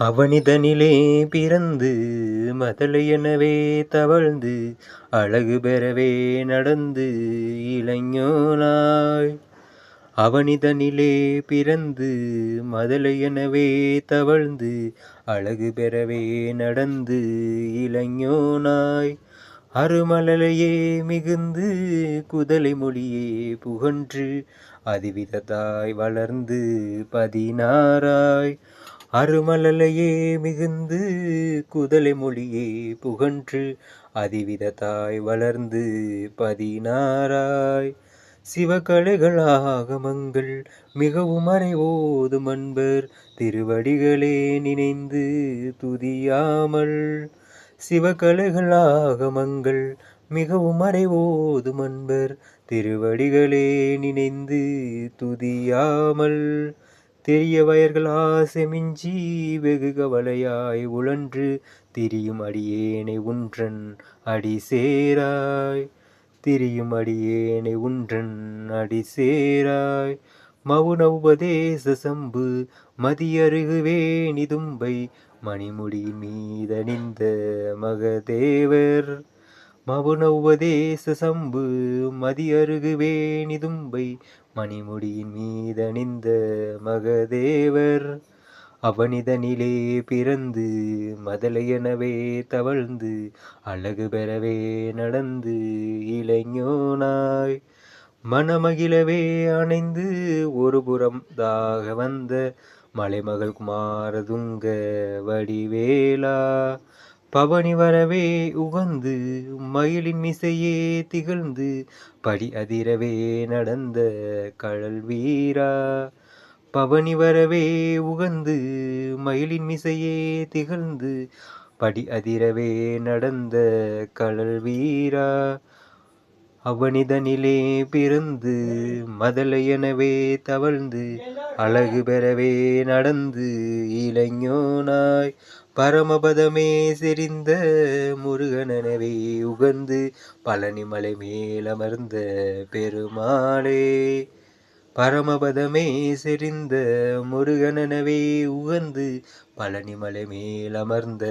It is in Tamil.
அவனிதனிலே பிறந்து மதலையெனவே தவழ்ந்து அழகு பெறவே நடந்து இளைஞனாய். அவனிதனிலே பிறந்து மதலையெனவே தவழ்ந்து அழகு பெறவே நடந்து இளைஞனாய். அருமலலையே மிகுந்து குதலை மொழியே புகன்று அதிவிதத்தாய் வளர்ந்து பதினாராய் அருமலலையே மிகுந்து குதலை மொழியே புகன்று அதிவிதத்தாய் வளர்ந்து பதினாராய் சிவகலைகள் ஆகமங்கள் மிகவும் அறைவோதும் அன்பர் திருவடிகளே நினைந்து துதியாமல். சிவகலைகள் ஆகமங்கள் மிகவும் அறைவோதும் அன்பர் திருவடிகளே நினைந்து துதியாமல். தெரிய வயர்கள் ஆசை மிஞ்சி வெகு கவலையாய் உழன்று திரியும் அடியேனை உன்றன் அடி சேராய் திரியும் அடியேனை உன்றன் அடி சேராய். மவுன உபதேச சம்பு மதியருகுவே நிதும்பை மணிமுடி மீதணிந்த மகதேவர். மவுன சம்பு மதியருகுவே நிதும்பை மணிமுடியின் மீதணிந்த மகதேவர். அவனிதனிலே பிறந்து மதலையெனவே தவழ்ந்து அழகு பெறவே நடந்து இளைஞனாய். மனமகிழவே அணைந்து ஒரு புறம் தாக வந்த மலைமகள் குமாரதுங்க வடிவேலா. பவனி வரவே உகந்து மயிலின் மிசையே திகழ்ந்து படி அதிரவே நடந்த கழல் வீரா. பவனி வரவே உகந்து மயிலின் மிசையே திகழ்ந்து படி அதிரவே நடந்த கழல் வீரா. அவனிதனிலே பிறந்து மதலையெனவே தவழ்ந்து அழகு பெறவே நடந்து இளைஞனாய் பரமபதமே செறிந்த முருகனெனவே உகந்து பழனிமலை மேலமர்ந்த பெருமாளே. பரமபதமே செறிந்த முருகனெனவே உகந்து பழனிமலை மேலமர்ந்த